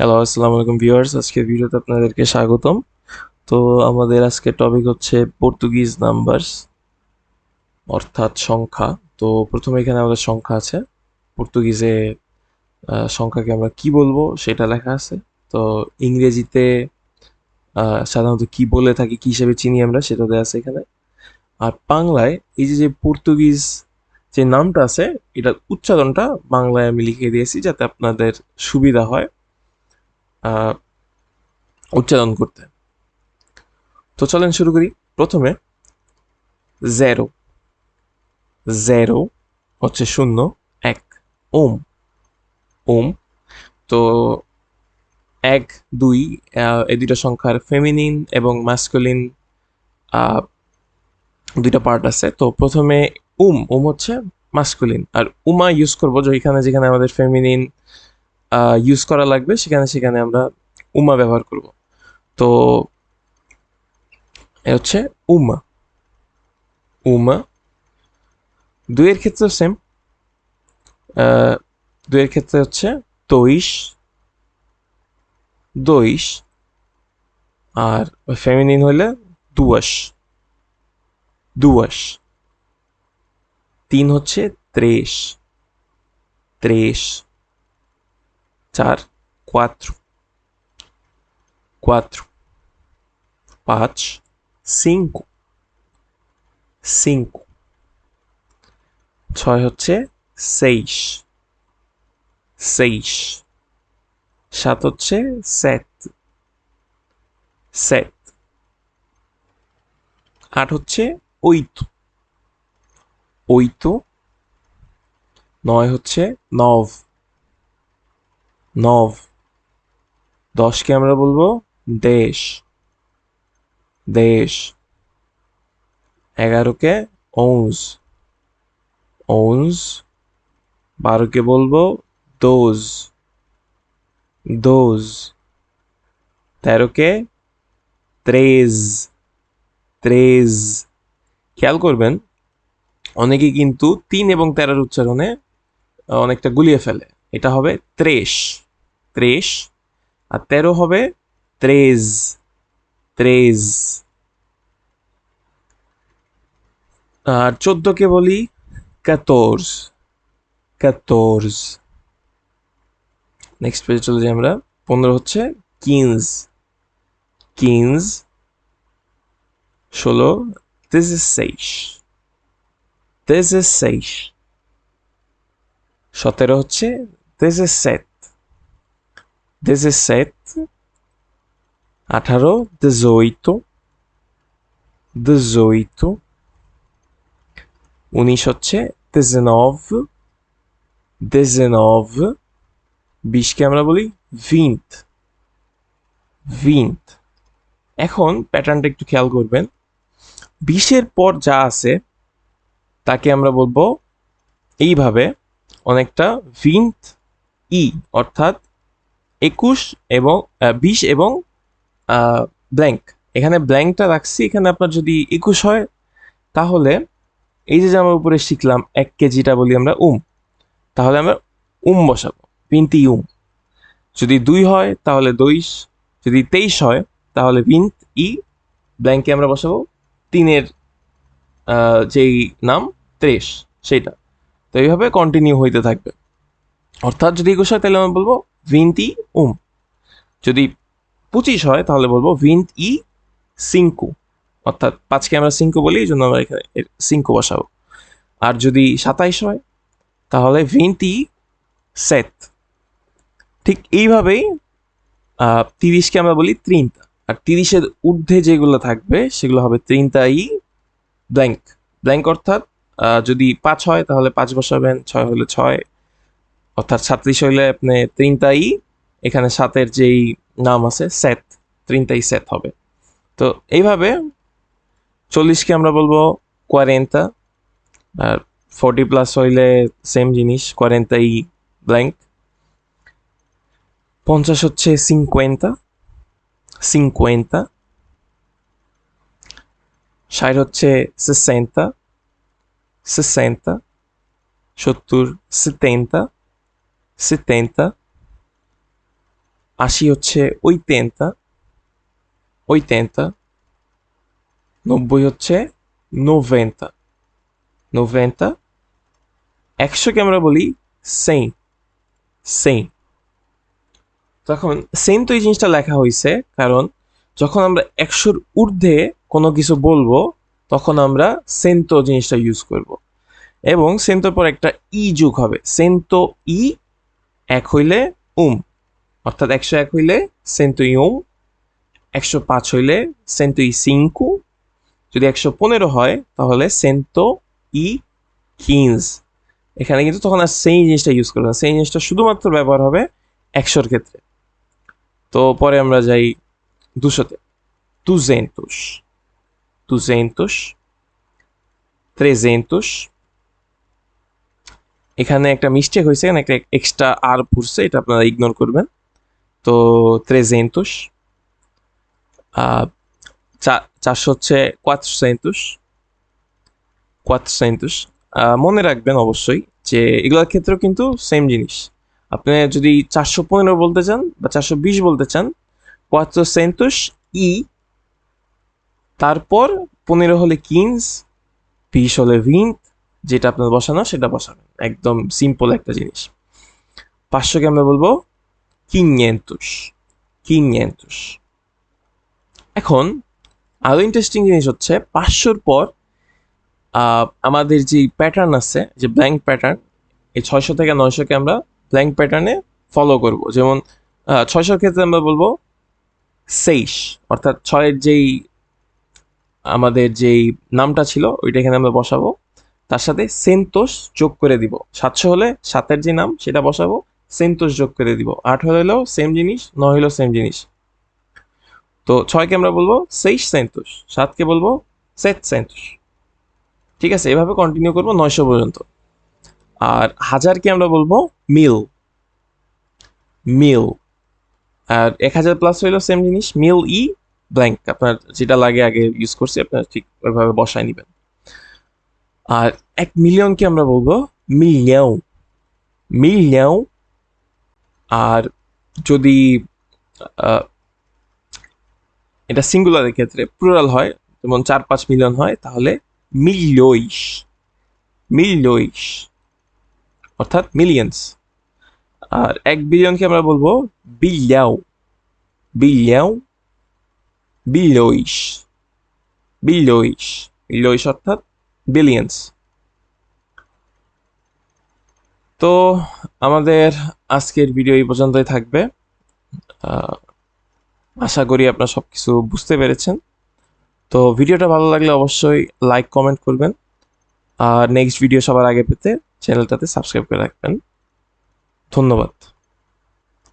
Hello আসসালামু আলাইকুম viewers আজকের ভিডিওতে আপনাদেরকে স্বাগতম। তো আমাদের আজকের টপিক হচ্ছে পর্তুগিজ নাম্বারস অর্থাৎ সংখ্যা। তো প্রথমে এখানে আমাদের সংখ্যা আছে। পর্তুগিজে সংখ্যাকে আমরা কি বলব সেটা লেখা আছে। তো ইংরেজিতে সাধারণত কি বলে থাকি, কি হিসেবে চিনি আমরা সেটা দেওয়া আছে এখানে। আর বাংলায় এই যে যে পর্তুগিজ যে নামটা আছে, এটার উচ্চারণটা বাংলায় আমি লিখে দিয়েছি যাতে আপনাদের সুবিধা হয়। উচ্চারণ করতে। তো চলেন শুরু করি। প্রথমে জেরো জেরো হচ্ছে শূন্য, এক, ওম ওম। তো এক, দুই এই দুইটা সংখ্যার ফেমিনিন এবং মাস্কুলিন দুইটা পার্ট আছে। তো প্রথমে উম উম হচ্ছে মাস্কুলিন আর উমা ইউজ করব যেখানে যেখানে আমাদের ফেমিনিন ইউজ করা লাগবে, সেখানে সেখানে আমরা উমা ব্যবহার করব। তো এ হচ্ছে উমা। উমা, দুইয়ের ক্ষেত্রে সেম দুইয়ের ক্ষেত্রে হচ্ছে দইশ দইশ, আর ফেমিনিন হইলে দুয়াশ দুয়াশ। তিন হচ্ছে ত্রেশ ত্রেশ। চার quatro quatro পাঁচ cinco cinco ছয় হচ্ছে seis seis সাত হচ্ছে sete sete আট হচ্ছে oito oito নয় হচ্ছে nove নভ। দশকে আমরা বলব দেশ। দেশ। এগারোকে ওঁজ ওঁজ বারোকে বলব দোজ। দোজ। তেরোকে ত্রেজ। ত্রেজ। খেয়াল করবেন, অনেকে কিন্তু তিন এবং তেরোর উচ্চারণে অনেকটা গুলিয়ে ফেলে। এটা হবে ত্রেশ। ত্রেশ, আর তেরো হবে ত্রেজ ত্রেজ আর চোদ্দকে বলি কাতোর্স কাতোর্স নেক্সট পেজে চলে যাই আমরা। পনেরো হচ্ছে কিনজ কিনজ ষোলো dezesseis dezesseis সতেরো হচ্ছে dezessete dezessete আঠারো dezoito dezoito উনিশ হচ্ছে dezenove dezenove বিশকে আমরা বলি vint vint এখন প্যাটার্নটা একটু খেয়াল করবেন। বিশের পর যা আছে, তাকে আমরা বলব এইভাবে অনেকটা ভিন্ট ই অর্থাৎ একুশ এবং বিশ এবং ব্ল্যাঙ্ক এখানে ব্ল্যাঙ্কটা রাখছি, এখানে আপনার যদি একুশ হয়, তাহলে এই যে আমরা উপরে শিখলাম এক কেজিটা বলি আমরা উম, তাহলে আমরা উম বসাবো ভিন্তি উম। যদি দুই হয়, তাহলে দইশ, যদি তেইশ হয়, তাহলে ভিন্ট ই ব্ল্যাঙ্কে আমরা বসাবো, তিনের যেই নাম, ত্রেশ, সেইটা। তো এইভাবে কন্টিনিউ হইতে থাকবে। অর্থাৎ যদি একুশ হয়, তাহলে আমরা বলব ভিন্তি উম। যদি পঁচিশ হয়, তাহলে বলব ভিন্ট ই সিঙ্কু অর্থাৎ পাঁচকে আমরা সিঙ্কু বলি, এই জন্য আমরা এখানে সিঙ্কু বসাবো। আর যদি সাতাইশ হয়, তাহলে ভিন্টি সেট ঠিক এইভাবেই তিরিশকে আমরা বলি ত্রিনতা। আর তিরিশের ঊর্ধ্বে যেগুলো থাকবে, সেগুলো হবে ত্রিনতা ই ব্ল্যাঙ্ক। ব্ল্যাঙ্ক অর্থাৎ যদি পাঁচ হয়, তাহলে পাঁচ বসাবেন, ছয় হলে ছয়। অর্থাৎ সাঁত্রিশ হইলে আপনি ত্রিনতাই এখানে সাতের যেই নাম আছে স্যাত তিনটাই স্যাত হবে। তো এইভাবে চল্লিশকে আমরা বলব কোয়ারেন্তা আর ফর্টি প্লাস হইলে সেম জিনিস কোয়ারেন্তাই ব্ল্যাঙ্ক পঞ্চাশ হচ্ছে সিনকোয়েন্তা সিনকোয়েন্তা ষাট হচ্ছে সেসেন্তা সেসেন্তা সত্তর সিতেন্তা 70, 80 হচ্ছে 80, 80, 90 হচ্ছে 90, 90, 100কে আমরা বলি 100, 100। তখন সেম তো এই জিনিসটা লেখা হয়েছে কারণ যখন আমরা একশোর ঊর্ধ্বে কোনো কিছু বলব তখন আমরা সেন্টো জিনিসটা ইউজ করব এবং সেন্তোর পর একটা ই যোগ হবে সেন্তো ই এক হইলে উম, অর্থাৎ একশো এক হইলে সেন্তো ইউম, একশো পাঁচ হইলে সেন্তো ই সিঙ্কু যদি একশো পনেরো হয়, তাহলে সেন্তো ই কিনস। এখানে কিন্তু তখন আর সেই জিনিসটা ইউজ করবে না। সেই জিনিসটা শুধুমাত্র ব্যবহার হবে একশোর ক্ষেত্রে। তো পরে আমরা যাই দুশোতে। দুজেন্তুস দুজেন্তুস ট্রেজেন্তুস এখানে একটা মিস্টেক হয়েছে, এখানে একটা এক্সট্রা আর পড়ছে এটা আপনারা ইগনোর করবেন। তো ট্রেজেন্তুস চারশো হচ্ছে কোয়াত্রোসেন্তুস কোয়াত্রোসেন্তুস মনে রাখবেন অবশ্যই যে এগুলোর ক্ষেত্রেও কিন্তু সেম জিনিস। আপনি যদি চারশো পনেরো বলতে চান বা চারশো বিশ বলতে চান কোয়াত্রোসেন্তুস ই তারপর পনেরো হলে কিনস বিশ হলে ভিন্ট যেটা আপনার বসানো, সেটা বসাবেন। একদম সিম্পল একটা জিনিস। পাঁচশোকে আমরা বলব কিনিয়েন্তুস কিনিয়েন্তুস এখন, আরও ইন্টারেস্টিং জিনিস হচ্ছে, পাঁচশোর পর আমাদের যে প্যাটার্ন আছে, যে ব্ল্যাঙ্ক প্যাটার্ন এই ছয়শো থেকে নয়শোকে আমরা ব্ল্যাঙ্ক প্যাটার্নে ফলো করব। যেমন ছয়শোর ক্ষেত্রে আমরা বলব সেইশ অর্থাৎ ছয়ের যেই, আমাদের যেই নামটা ছিল, ওইটা এখানে আমরা বসাবো। তার সাথে সেন্তোষ যোগ করে দিব। সাতশো হলে সাতের যে নাম, সেটা বসাবো। সেন্তোষ যোগ করে দিব। আট হলেও সেম জিনিস, নয় হলেও সেম জিনিস। তো ছয়কে আমরা বলব সেইশ সেন্তোষ সাতকে বলব সেট সেন্তোষ ঠিক আছে, এভাবে কন্টিনিউ করব নয়শো পর্যন্ত। আর হাজারকে আমরা বলব মিল মিল আর এক হাজার প্লাস হইল সেম জিনিস মিল ই ব্ল্যাঙ্ক আপনার যেটা লাগে আগে ইউজ করছি, আপনার ঠিক ওইভাবে বসায় নেবেন। আর এক মিলিয়নকে আমরা বলব? মিলিয়ন মিলিয়ন আর যদি এটা সিঙ্গুলারের ক্ষেত্রে প্লুরাল হয়, যেমন চার পাঁচ মিলিয়ন হয়, তাহলে মিলিয়ইশ মিলিয়ইশ অর্থাৎ মিলিয়ন্স আর এক বিলিয়নকে আমরা বলব? বিলিয়াও বিলিয়াও বিলিয়ইশ বিলিয়ইশ বিলিয়ইশ অর্থাৎ বিলিয়ন্স তো আমাদের আজকের ভিডিও এই পর্যন্তই থাকবে। আশা করি আপনারা সব কিছু বুঝতে পেরেছেন। তো ভিডিওটা ভালো লাগলে অবশ্যই লাইক কমেন্ট করবেন। আর নেক্সট ভিডিও সবার আগে পেতে চ্যানেলটাতে সাবস্ক্রাইব করে রাখবেন। ধন্যবাদ।